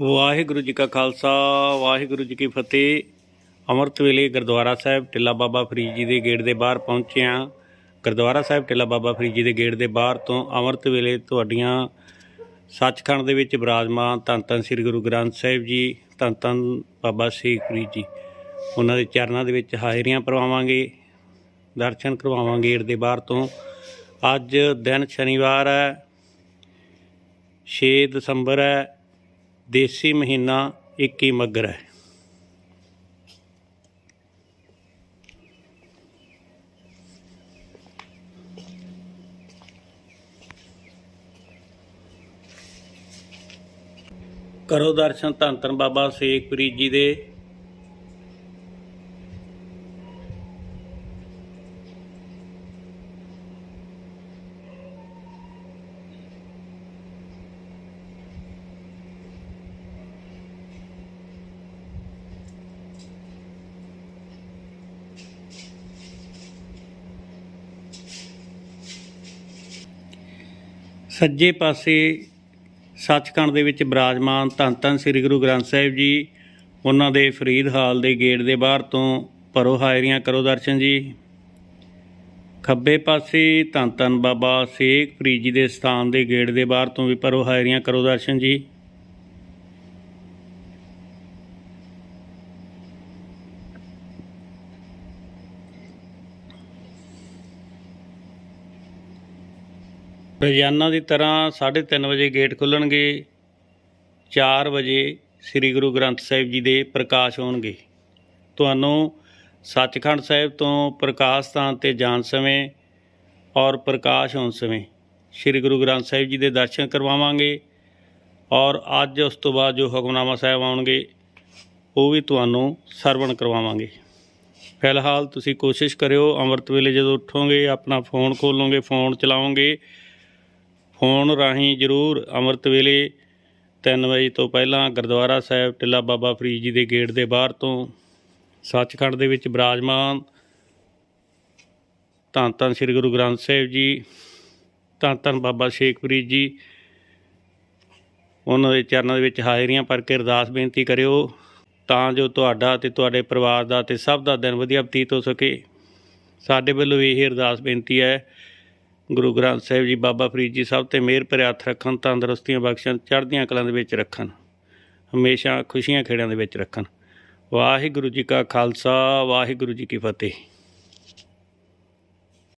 ਵਾਹਿਗੁਰੂ ਜੀ ਕਾ ਖਾਲਸਾ, ਵਾਹਿਗੁਰੂ ਜੀ ਕੀ ਫਤਿਹ। ਅੰਮ੍ਰਿਤ ਵੇਲੇ ਗੁਰਦੁਆਰਾ ਸਾਹਿਬ ਟਿੱਲਾ ਬਾਬਾ ਫਰੀਦ ਜੀ ਦੇ ਗੇਟ ਦੇ ਬਾਹਰ ਪਹੁੰਚੇ ਹਾਂ। ਗੁਰਦੁਆਰਾ ਸਾਹਿਬ ਟਿੱਲਾ ਬਾਬਾ ਫਰੀਦ ਜੀ ਦੇ ਗੇਟ ਦੇ ਬਾਹਰ ਤੋਂ ਅੰਮ੍ਰਿਤ ਵੇਲੇ ਤੁਹਾਡੀਆਂ ਸੱਚਖੰਡ ਦੇ ਵਿੱਚ ਬਿਰਾਜਮਾਨ ਧੰਨ ਧੰਨ ਸ੍ਰੀ ਗੁਰੂ ਗ੍ਰੰਥ ਸਾਹਿਬ ਜੀ, ਧੰਨ ਧੰਨ ਬਾਬਾ ਸ਼ੇਖ ਫਰੀਦ ਜੀ। ਉਹਨਾਂ ਦੇ ਚਰਨਾਂ ਦੇ ਵਿੱਚ ਹਾਜ਼ਰੀਆਂ ਕਰਵਾਵਾਂਗੇ ਦਰਸ਼ਨ ਕਰਵਾਵਾਂਗੇ ਗੇਟ ਦੇ ਬਾਹਰ ਤੋਂ। ਅੱਜ ਦਿਨ ਸ਼ਨੀਵਾਰ ਹੈ 6 ਦਸੰਬਰ ਹੈ ਦੇਸੀ ਮਹੀਨਾ 21 ਮੱਗਰ ਹੈ। ਕਰੋ ਦਰਸ਼ਨ ਧੰਨ ਧੰਨ ਬਾਬਾ ਸ਼ੇਖ ਜੀ ਦੇ ਸੱਜੇ ਪਾਸੇ ਸੱਚਖੰਡ ਦੇ ਵਿੱਚ ਬਿਰਾਜਮਾਨ ਧੰਨ ਧੰਨ ਸ੍ਰੀ ਗੁਰੂ ਗ੍ਰੰਥ ਸਾਹਿਬ ਜੀ, ਉਹਨਾਂ ਦੇ ਫਰੀਦ ਹਾਲ ਦੇ ਗੇਟ ਦੇ ਬਾਹਰ ਤੋਂ ਭਰੋ ਹਾਜ਼ਰੀਆਂ ਕਰੋ ਦਰਸ਼ਨ ਜੀ। ਖੱਬੇ ਪਾਸੇ ਧੰਨ ਧੰਨ ਬਾਬਾ ਸ਼ੇਖ ਫਰੀਦ ਜੀ ਦੇ ਸਥਾਨ ਦੇ ਗੇਟ ਦੇ ਬਾਹਰ ਤੋਂ ਵੀ ਭਰੋ ਹਾਜ਼ਰੀਆਂ ਕਰੋ ਦਰਸ਼ਨ ਜੀ। ਰੋਜ਼ਾਨਾ ਦੀ ਤਰ੍ਹਾਂ 3:30 ਵਜੇ ਗੇਟ ਖੁੱਲਣਗੇ 4 ਵਜੇ ਸ੍ਰੀ ਗੁਰੂ ਗ੍ਰੰਥ ਸਾਹਿਬ ਜੀ ਦੇ ਪ੍ਰਕਾਸ਼ ਹੋਣਗੇ। ਤੁਹਾਨੂੰ ਸੱਚਖੰਡ ਸਾਹਿਬ ਤੋਂ ਪ੍ਰਕਾਸ਼ ਸਥਾਨ ਤੇ ਜਾਣ ਸਮੇਂ ਔਰ ਪ੍ਰਕਾਸ਼ ਹੋਣ ਸਮੇਂ ਸ੍ਰੀ ਗੁਰੂ ਗ੍ਰੰਥ ਸਾਹਿਬ ਜੀ ਦੇ ਦਰਸ਼ਨ ਕਰਵਾਵਾਂਗੇ ਔਰ ਅੱਜ ਉਸ ਤੋਂ ਬਾਅਦ ਜੋ ਹੁਕਮਨਾਮਾ ਸਾਹਿਬ ਆਉਣਗੇ, ਉਹ ਵੀ ਤੁਹਾਨੂੰ ਸਰਵਣ ਕਰਵਾਵਾਂਗੇ। ਫਿਲਹਾਲ ਤੁਸੀਂ ਕੋਸ਼ਿਸ਼ ਕਰਿਓ, ਅੰਮ੍ਰਿਤ ਵੇਲੇ ਜਦੋਂ ਉੱਠੋਗੇ, ਆਪਣਾ ਫੋਨ ਖੋਲੋਗੇ ਫੋਨ ਚਲਾਓਗੇ ਫੋਨ ਰਾਹੀਂ ਜ਼ਰੂਰ ਅੰਮ੍ਰਿਤ ਵੇਲੇ 3 ਵਜੇ ਤੋਂ ਪਹਿਲਾਂ ਗੁਰਦੁਆਰਾ ਸਾਹਿਬ ਟਿੱਲਾ ਬਾਬਾ ਫਰੀਦ ਜੀ ਦੇ ਗੇਟ ਦੇ ਬਾਹਰ ਤੋਂ ਸੱਚਖੰਡ ਦੇ ਵਿੱਚ ਬਿਰਾਜਮਾਨ ਧੰਨ ਧੰਨ ਸ੍ਰੀ ਗੁਰੂ ਗ੍ਰੰਥ ਸਾਹਿਬ ਜੀ, ਧੰਨ ਧੰਨ ਬਾਬਾ ਸ਼ੇਖ ਫਰੀਦ ਜੀ, ਉਹਨਾਂ ਦੇ ਚਰਨਾਂ ਦੇ ਵਿੱਚ ਹਾਜ਼ਰੀਆਂ ਭਰ ਕੇ ਅਰਦਾਸ ਬੇਨਤੀ ਕਰਿਓ ਤਾਂ ਜੋ ਤੁਹਾਡਾ ਤੇ ਤੁਹਾਡੇ ਪਰਿਵਾਰ ਦਾ ਤੇ ਸਭ ਦਾ ਦਿਨ ਵਧੀਆ ਬਤੀਤ ਹੋ ਸਕੇ। ਸਾਡੇ ਵੱਲੋਂ ਇਹ ਅਰਦਾਸ ਬੇਨਤੀ ਹੈ ਗੁਰੂ ਗ੍ਰੰਥ ਸਾਹਿਬ ਜੀ, ਬਾਬਾ ਫਰੀਦ ਜੀ ਸਭ ਤੇ ਮਿਹਰ ਭਰਿਆ ਹੱਥ ਰੱਖਣ, ਤੰਦਰੁਸਤੀਆਂ ਬਖਸ਼ਣ, ਚੜ੍ਹਦੀਆਂ ਕਲਾਂ ਦੇ ਵਿੱਚ ਰੱਖਣ, ਹਮੇਸ਼ਾ ਖੁਸ਼ੀਆਂ ਖੇੜਿਆਂ ਦੇ ਵਿੱਚ ਰੱਖਣ। ਵਾਹਿਗੁਰੂ ਜੀ ਕਾ ਖਾਲਸਾ, ਵਾਹਿਗੁਰੂ ਜੀ ਕੀ ਫਤਿਹ।